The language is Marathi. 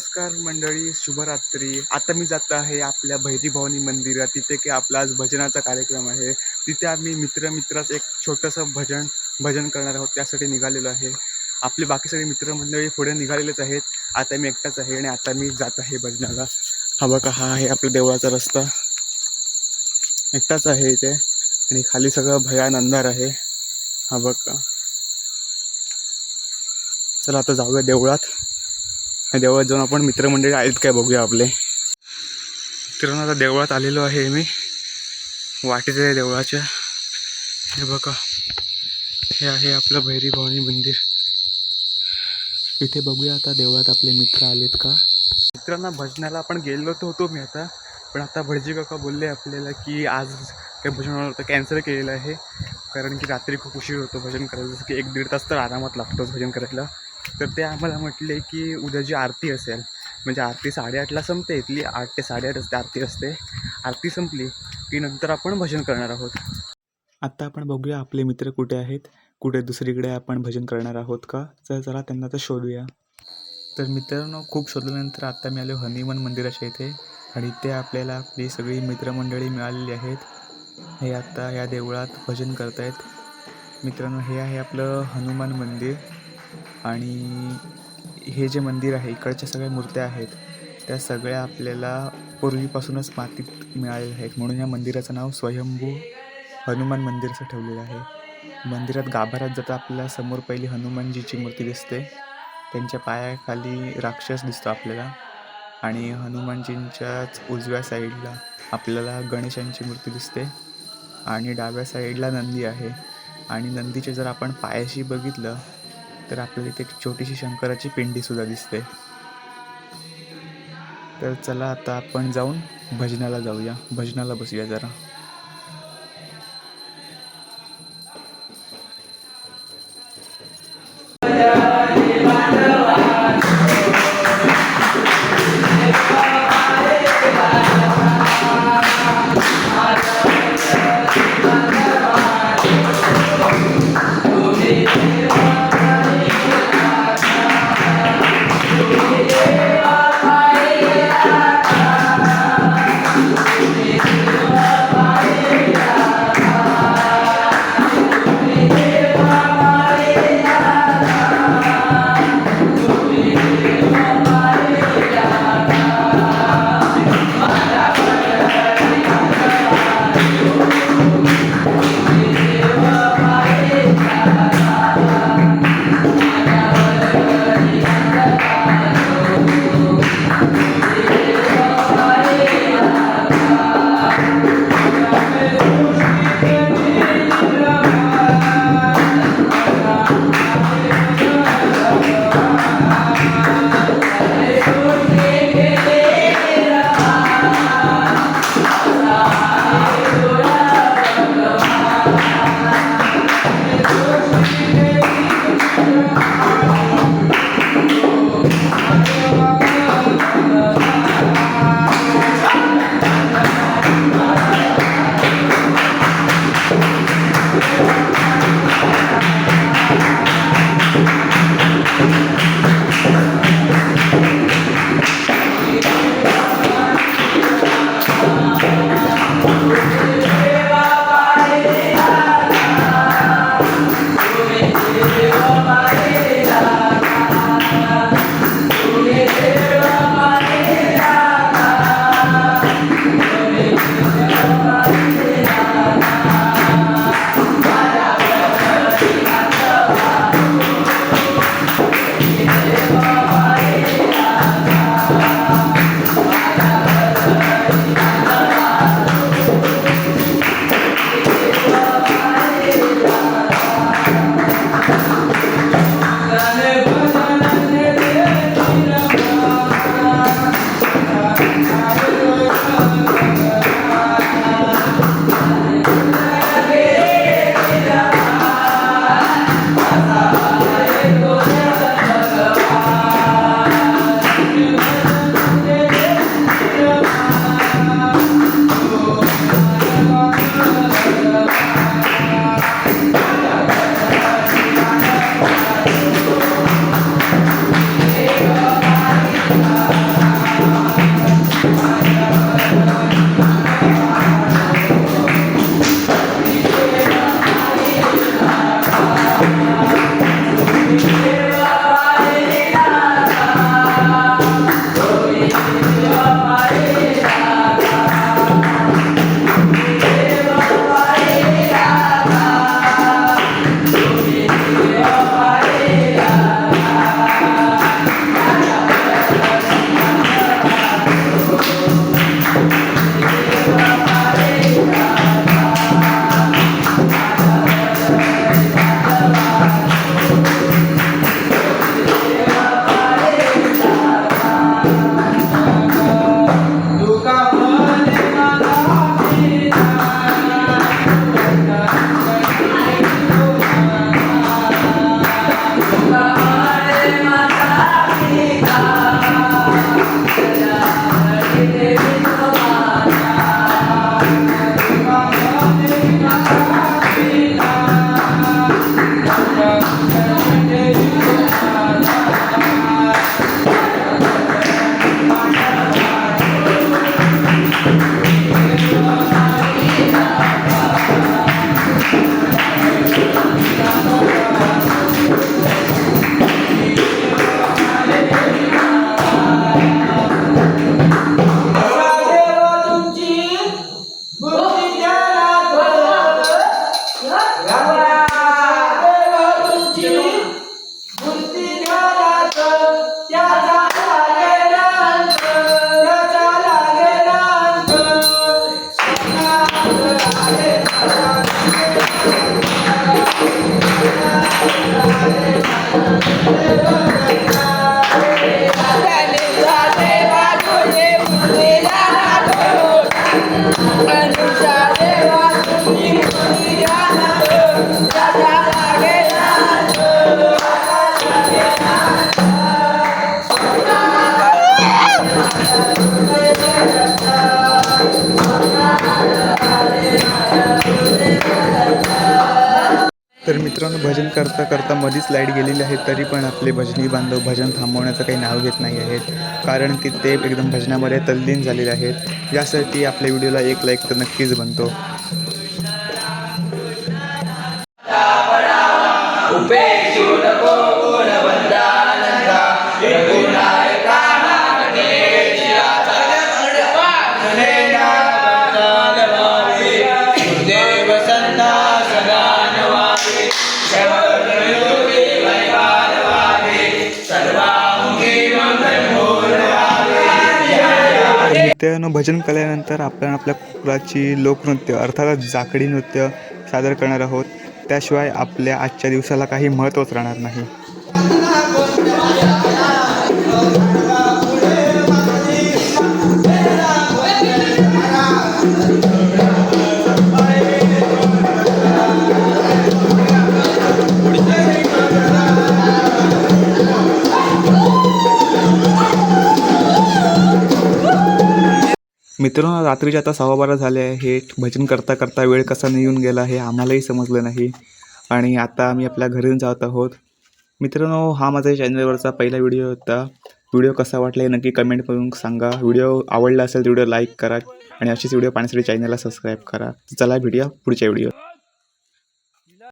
नमस्कार मंडळी शुभरात्री. आता मी जात आहे आपल्या भैरी भवानी मंदिरात. तिथे की आपला आज भजनाचा कार्यक्रम आहे. तिथे आम्ही मित्र मित्राच एक छोटंसं भजन भजन करणार आहोत. त्यासाठी निघालेलो आहे. आपले बाकी सगळे मित्रमंडळी पुढे निघालेलेच आहेत. आता मी एकटाच आहे आणि आता मी जात आहे भजनाला. हा बघा हा आहे आपल्या देवळाचा रस्ता. एकटाच आहे इथे. आणि खाली सगळं भयान अंधार आहे. हा बघा. चला आता जाऊया देवळात. देवळात जाऊन आपण मित्रमंडळी आहेत काय बघूया आपले. मित्रांनो आता देवळात आलेलो आहे मी. वाटेचे आहे देवळाच्या. हे बघा. हे आहे आपलं भैरी भवानी मंदिर. इथे बघूया आता देवळात आपले मित्र आलेत का. मित्रांना भजनाला आपण गेलो तर होतो मी आता. पण आता भटजी काका बोलले आपल्याला की आज काही भजन होणार होतं कॅन्सल केलेलं आहे. कारण की रात्री खूप उशीर होतो भजन करायला. जसं की एक दीड तास तर आरामात लागतोच भजन करायला. तर ते आम्हाला म्हटले की उद्या जी आरती असेल म्हणजे आरती साडेआठला संपते इथली आठ ते साडेआठ असते आरती असते. आरती संपली की नंतर आपण भजन करणार आहोत. आत्ता आपण बघूया आपले मित्र कुठे आहेत. कुठे दुसरीकडे आपण भजन करणार आहोत का? तर चला त्यांना तर शोधूया. तर मित्रांनो खूप शोधल्यानंतर आत्ता मी आलो हनुमान मंदिराच्या इथे आणि इथे आपल्याला आपली सगळी मित्रमंडळी मिळालेली आहेत. हे आत्ता या देवळात भजन करतायत. मित्रांनो हे आहे आपलं हनुमान मंदिर. आणि हे जे मंदिर आहे इकडच्या सगळ्या मूर्त्या आहेत त्या सगळ्या आपल्याला पूर्वीपासूनच मातीत मिळालेल्या आहेत. म्हणून या मंदिराचं नाव स्वयंभू हनुमान मंदिर असं ठेवलेलं आहे. मंदिरात गाभाऱ्यात जाता आपल्याला समोर पहिली हनुमानजीची मूर्ती दिसते. त्यांच्या पायाखाली राक्षस दिसतो आपल्याला. आणि हनुमानजींच्याच उजव्या साईडला आपल्याला गणेशांची मूर्ती दिसते. आणि डाव्या साईडला नंदी आहे. आणि नंदीचे जर आपण पायाशी बघितलं तर आपल्याला इथे एक छोटीशी शंकराची पिंडीसुद्धा दिसते. तर चला आता आपण जाऊन भजनाला जाऊया. भजनाला बसूया जरा. 大家。मित्रांनो भजन करता करता मधीच लाइट गेलेली आहे तरी पण आपले भजनी बांधव भजन थांबवण्याचं काही नाव घेत नाही आहेत. कारण की ते एकदम भजनामध्ये तल्लीन झालेले आहेत. यासाठी आपल्या व्हिडिओला एक लाईक तर नक्कीच बनतो. नृत्यानं भजन केल्यानंतर आपण आपल्या कुकराची लोकनृत्य अर्थातच जाकडी नृत्य सादर करणार आहोत. त्याशिवाय आपल्या आजच्या दिवसाला काही महत्त्वच राहणार नाही. मित्रांनो रात्रीचे आता सव्वा बारा झाले हे भजन करता करता वेळ कसा निघून गेला हे आम्हालाही समजलं नाही. आणि आता आम्ही आपल्या घरी जात आहोत. मित्रांनो हा माझ्या चॅनलवरचा पहिला व्हिडिओ होता. व्हिडिओ कसा वाटला हे नक्की कमेंट करून सांगा. व्हिडिओ आवडला असेल तर व्हिडिओ लाईक करा. आणि अशीच व्हिडिओ पाहण्यासाठी चॅनलला सबस्क्राईब करा. चला भेटूया पुढच्या व्हिडिओ